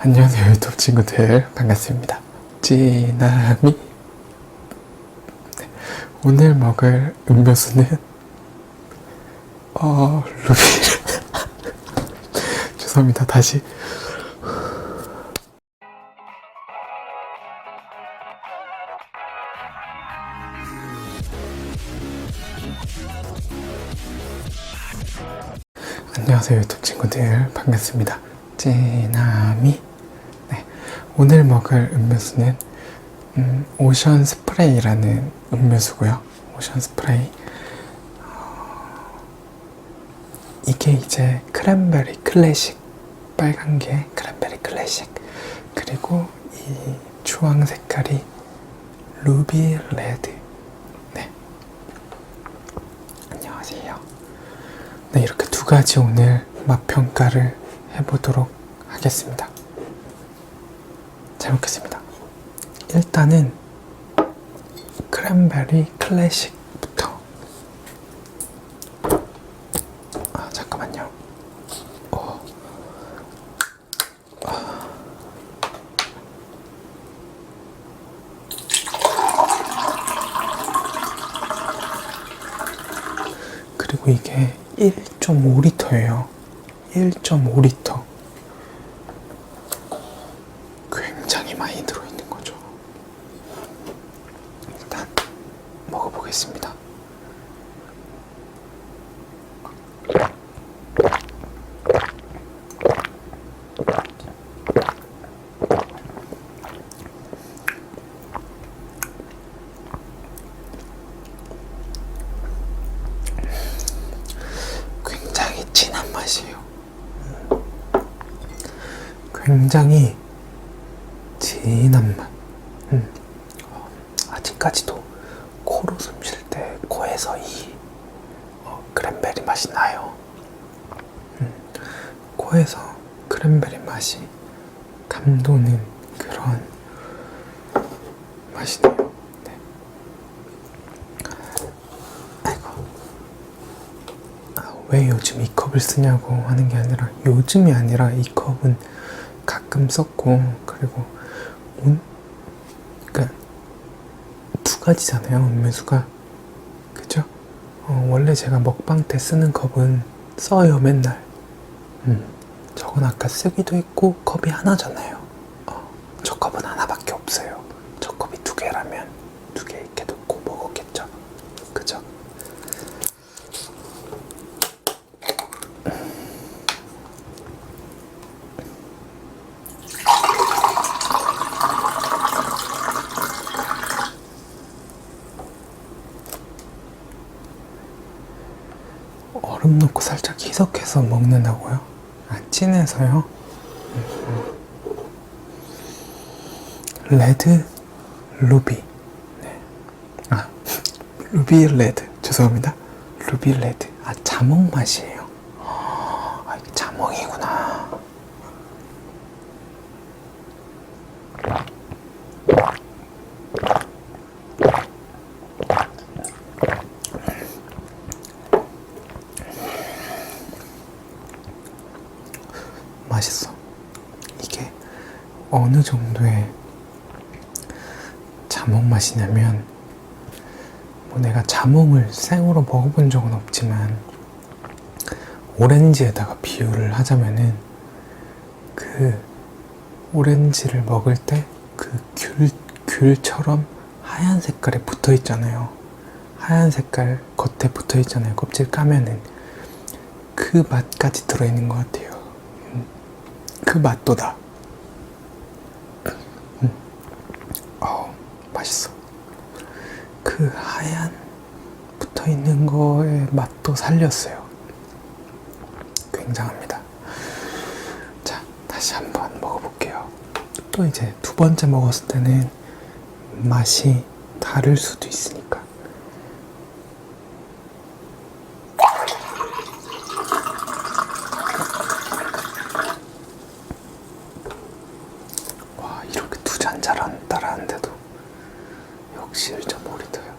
안녕하세요 유튜브 친구들. 반갑습니다. 찌나미. 네, 오늘 먹을 음료수는 어 루비. 죄송합니다. 다시. 안녕하세요 유튜브 친구들. 반갑습니다. 찌나미. 네, 오늘 먹을 음료수는 음, 오션 스프레이라는 음료수고요. 오션 스프레이. 어, 이게 이제 크랜베리 클래식 빨간 게 크랜베리 클래식. 그리고 이 주황 색깔이 루비 레드. 네. 안녕하세요. 네, 이렇게 두 가지 오늘 맛 평가를 해보도록 하겠습니다. 잘 먹겠습니다. 일단은 크랜베리 클래식부터. 아. 어. 아. 그리고 이게 1.5리터예요. 1.5리터. 굉장히 많이 들어있는 거죠. 일단 먹어보겠습니다. 굉장히 진한 맛이에요. 굉장히 진한 맛. 음. 어, 아직까지도 코로 숨 쉴 때 코에서 이 어, 크랜베리 맛이 나요. 음. 코에서 크랜베리 맛이 감도는 그런 맛이네요. 네. 아, 왜 요즘 이 컵을 쓰냐고 하는 게 아니라 요즘이 아니라 이 컵은 가끔 썼고 그리고 온 그러니까 두 가지잖아요 음료수가. 그죠? 어, 원래 제가 먹방 때 쓰는 컵은 써요 맨날. 음, 저건 아까 쓰기도 했고 컵이 하나잖아요. 어, 저 컵은 하나밖에 없어요 저 컵이 두 개라면 두 개 이렇게 놓고 먹었겠죠 그죠? 얼음 넣고 살짝 희석해서 먹는다고요? 아, 진해서요? 음. 레드 루비 네. 아 루비 레드 죄송합니다 루비 레드 아 자몽 맛이에요 아 자몽이구나 맛있어. 이게 어느 정도의 자몽 맛이냐면, 뭐 내가 자몽을 생으로 먹어본 적은 없지만, 오렌지에다가 비유를 하자면은, 그 오렌지를 먹을 때 그 귤, 귤처럼 하얀 색깔에 붙어 있잖아요. 하얀 색깔 겉에 붙어 있잖아요. 껍질 까면은. 그 맛까지 들어있는 것 같아요. 그 맛도다. 음. 어, 맛있어. 그 하얀 붙어 있는 거의 맛도 살렸어요. 굉장합니다. 자, 다시 한번 먹어볼게요. 또 이제 두 번째 먹었을 때는 맛이 다를 수도 있으니까. 와 이렇게 두 잔 잘안 따라하는데도 역시 1.5리터요.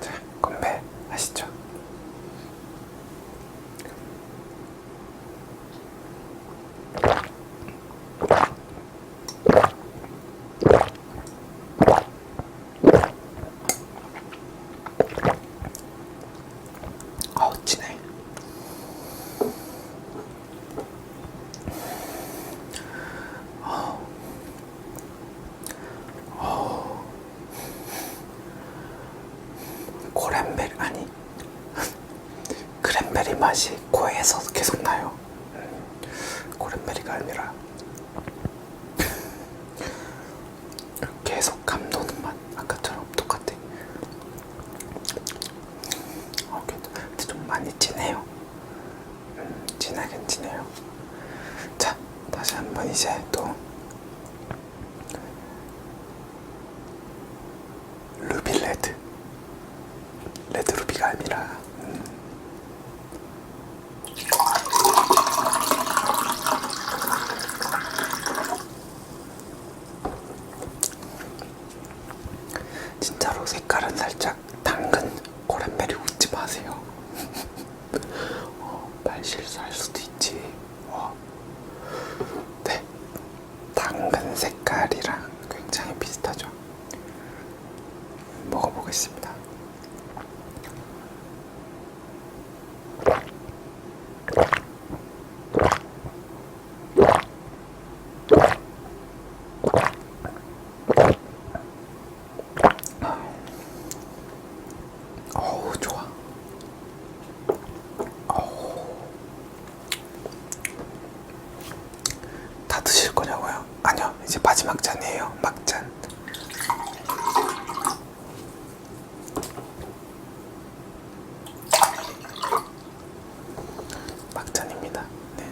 자 건배 하시죠. 루비가 아니라 계속 감도는 맛. 아까처럼 똑같아. 어, 근데 좀 많이 진해요. 음, 진하긴 진해요. 자 다시 한번 이제 또 루비 레드. 레드 루비가 아니라 음. 진짜로 색깔은 살짝 당근 고란베리 웃지 마세요 어, 말실수할 수도 있지 어. 네 당근 색깔이랑 굉장히 비슷하죠 먹어보겠습니다 어우 좋아 어우 다 드실 거냐고요? 아니요 이제 마지막 잔이에요 막잔 막잔입니다 네.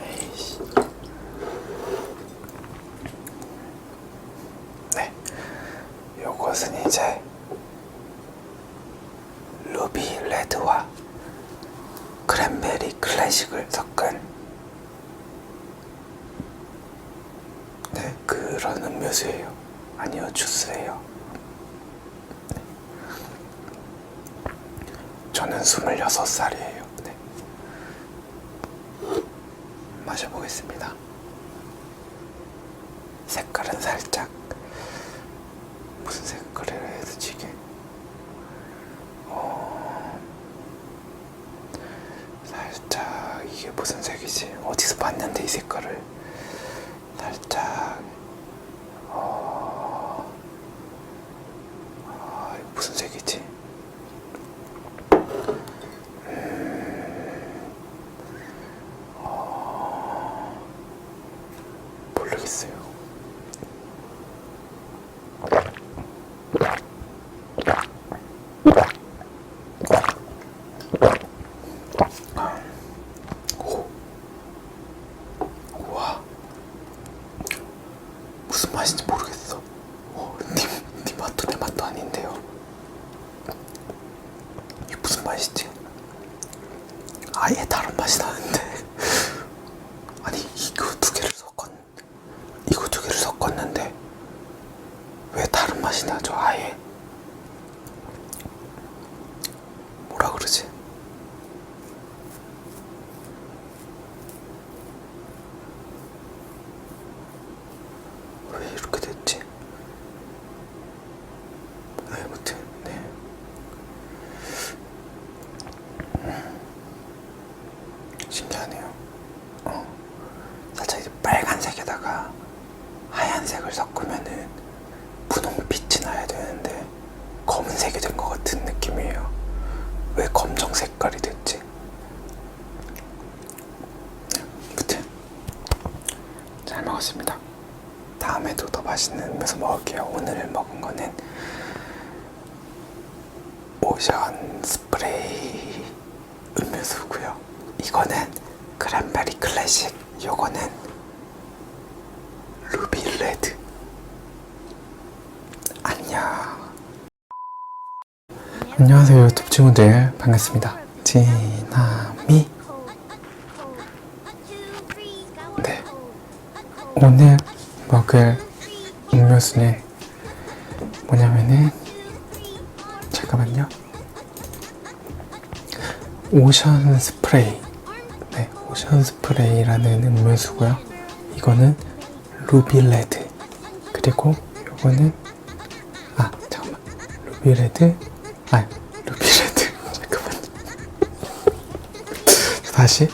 에이씨. 네. 요것은 이제 루비 레드와 크랜베리 클래식을 섞은 네, 그런 음료수예요. 네. 저는 26살이에요. 네. 마셔보겠습니다. 색깔은 살짝 무슨 색깔을 해야 되지 이게? 어, 살짝 이게 무슨 색이지? 어디서 봤는데 이 색깔을 살짝 어, 아, 이거 무슨 색이지? 모르겠어요. 오. 우와. 무슨 맛인지 모르겠어. 어, 님, 님 맛도 내 맛도 아닌데요. 이게 무슨 맛이지? 아예 다른 맛이 나는데. 아니 이거 두 개를 섞었 이거 두 개를 섞었는데 왜 다른 맛이 나죠 아예 뭐라 그러지 왜 이렇게 됐지 네, 아무튼 네 신기하네요 어, 살짝 이제 빨간색에다가 하얀색을 섞으면은 분홍빛이 나야 되는데 검은색이 된 것 같은 느낌이에요. 왜 검정 색깔이 됐지? 네, 아무튼 잘 먹었습니다. 다음에도 더 맛있는 음료수 먹을게요. 오늘 먹은 거는 오션 스프레이 음료수고요. 이거는 크랜베리 클래식. 요거는 루비 레드. 안녕. 안녕하세요 유튜브 친구들 반갑습니다. 지나미. 네. 오늘 먹을 음료수는 뭐냐면은 잠깐만요. 오션 스프레이. 네, 오션 스프레이라는 음료수고요. 이거는 루비 레드. 그리고 요거는 아 잠깐만 루비 레드. 아 루비 레드. 잠깐만. 다시